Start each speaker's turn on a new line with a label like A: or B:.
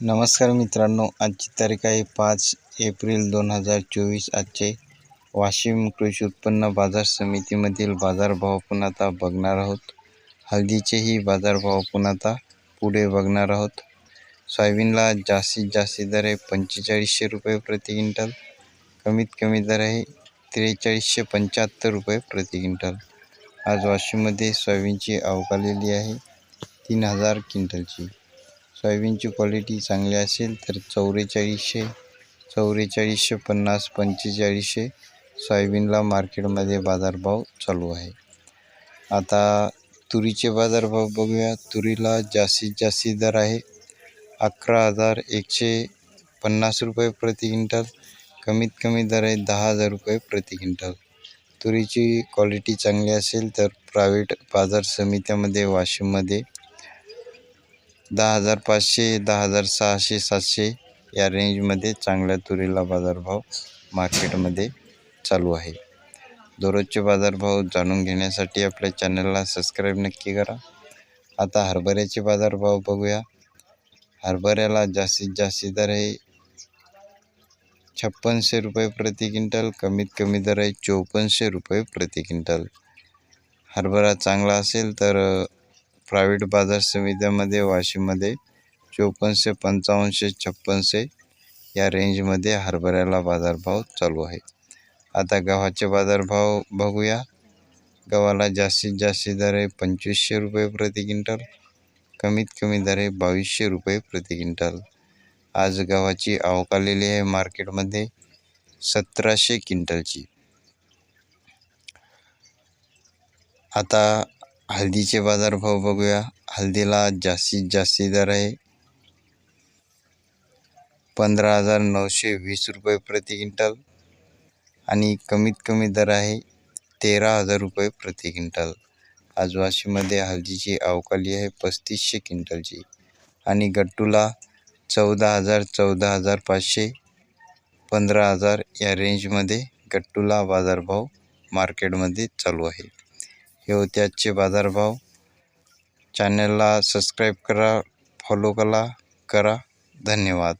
A: नमस्कार मित्रांनो आजची तारीख आहे पाच एप्रिल दोन हजार चोवीस. आजचे वाशिम कृषी उत्पन्न बाजार समितीमधील बाजारभाव पण आता बघणार आहोत. हळदीचेही बाजारभाव पण आता पुढे बघणार आहोत. सोयाबीनला जास्तीत जास्त दर आहे पंचेचाळीसशे रुपये प्रति क्विंटल. कमीत कमी दर आहे त्रेचाळीसशे पंच्याहत्तर रुपये प्रति क्विंटल. आज वाशिममध्ये सोयाबीनची आवक आलेली आहे तीन हजार क्विंटलची. सोयाबीनची क्वालिटी चांगली असेल तर चौवेचाळीसशे चौवेचाळीसशे पन्नास पंचेचाळीसशे सोयाबीनला मार्केटमध्ये बाजारभाव चालू आहे. आता तुरीचे बाजारभाव बघूया. तुरीला जास्तीत जास्त दर आहे. अकरा हजार एकशे पन्नास रुपये प्रति क्विंटल. कमीत कमी दर आहे दहा हजार रुपये प्रति क्विंटल. तुरीची क्वालिटी चांगली असेल तर प्रायव्हेट बाजार समित्यामध्ये वाशिममध्ये दहा हजार पाचशे दहा हजार सहाशे सातशे या रेंजमध्ये चांगल्या तुरीला बाजारभाव मार्केटमध्ये चालू आहे. दररोजचे बाजारभाव जाणून घेण्यासाठी आपल्या चॅनलला सबस्क्राईब नक्की करा. आता हरभऱ्याचे बाजारभाव बघूया. हरभऱ्याला जास्तीत जास्त दर आहे छप्पनशे रुपये प्रति क्विंटल कमीत कमी दर आहे चोपन्नशे रुपये प्रति क्विंटल. हरभरा चांगला असेल तर प्रायव्हेट बाजार समित्यामध्ये वाशिममध्ये चोपन्नशे पंचावन्नशे छप्पनशे या रेंजमध्ये हरभऱ्याला बाजारभाव चालू आहे. आता गव्हाचे बाजारभाव बघूया. गव्हाला जास्तीत जास्त दर आहे पंचवीसशे रुपये प्रति क्विंटल कमीत कमी दर आहे बावीसशे रुपये प्रति क्विंटल. आज गव्हाची आवक आलेली आहे मार्केटमध्ये सतराशे क्विंटलची. आता हळदीचे बाजारभाव बघूया. हळदीला जास्तीत जास्त दर आहे. पंधरा हजार नऊशे वीस रुपये प्रति क्विंटल आणि कमीत कमी दर आहे तेरा हजार रुपये प्रति क्विंटल. आज वाशीमध्ये हळदीची अवकाली आहे पस्तीसशे क्विंटलची आणि गट्टूला चौदा हजार चौदा हजार पाचशे पंधरा हजार या रेंजमध्ये गट्टूला बाजारभाव मार्केटमध्ये चालू आहे हे होते आजचे बाजारभाव. चॅनलला सबस्क्राईब करा फॉलो करा करा. धन्यवाद.